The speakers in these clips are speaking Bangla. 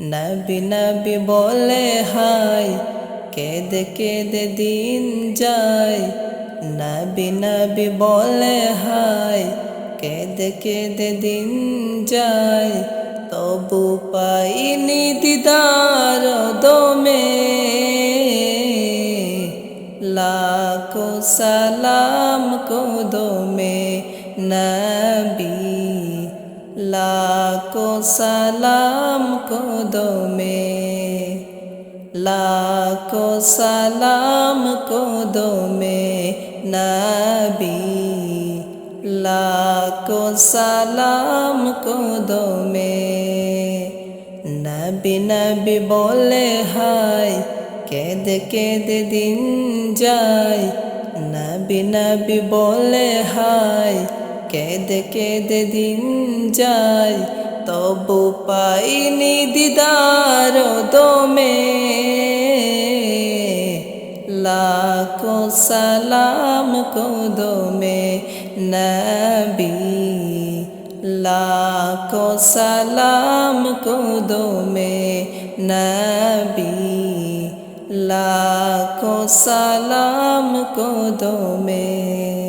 নবী নবী বলে হাই কেদে কেদে দিন যায়। নবী নবী বলে হাই কেদে কেদে দিন যায়। তবু পাইনি দিদার দমে। লাখো সালাম কদমে নবী লাখো সালাম কদমে লাখো সালাম কদমে নবী লাখো সালাম কদমে নবী নবী বলে হাই কেদে কেদে দিন যায় নবী নবী বলে হাই কেদে কেদে দিন যায়, তবু পাইনি দিদার দমে। লাখো সালাম কদমে নবী, লাখো সালাম কদমে নবী, লাখো সালাম কদমে।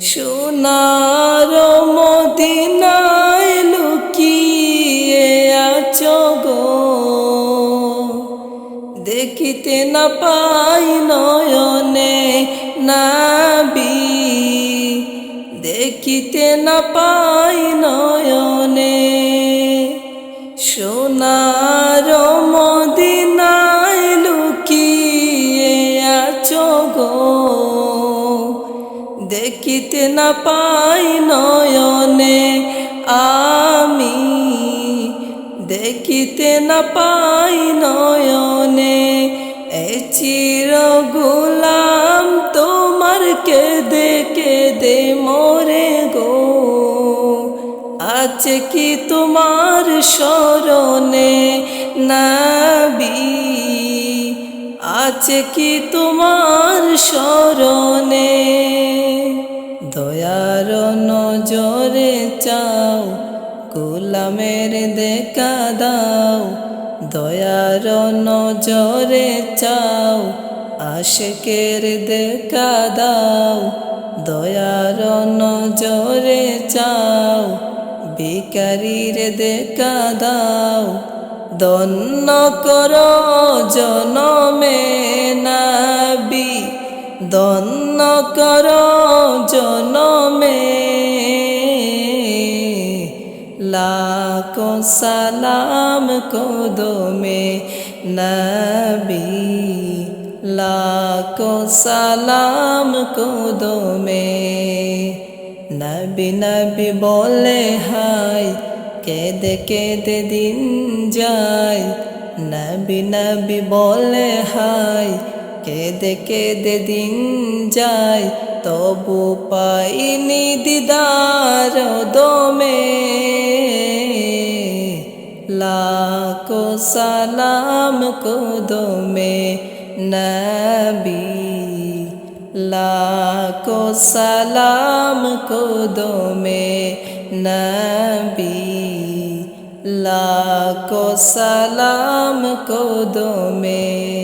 সোনার মদিনায় লুকিয়ে আছো গো। দেখিতে না পাই নয়নে নাবি। দেখিতে না পাই নয়নে সোনার দেখিতে না পাই নয়নে, আমি দেখিতে না পাই নয়নে, এ চির গোলাম তোমার কেদে কেদে মোরে গো। আছে কি তোমার স্মরণে নাবি? আছে কি তোমার স্মরণে? দয়ার নজরে চাও, গোলামের দেখা দাও। দয়ার নজরে চাও, আশেকের দেখা দাও। দয়ার নজরে চাও, ভিকারির দেখা দাও। দন্ন কর জনমে নাবি দন্ন কর লাখো সালাম কদমে নবী। লাখো সালাম কদমে নবী নবী বলে, হাই, কেদে কেদে দিন যায়। নবী নবী বলে, হাই, কেদে কেদে দিন যায়। তবু পাইনি দিদার দমে। লাখো সালাম কদমে নবী। লাখো সালাম কদমে নবী। লাখো সালাম কদমে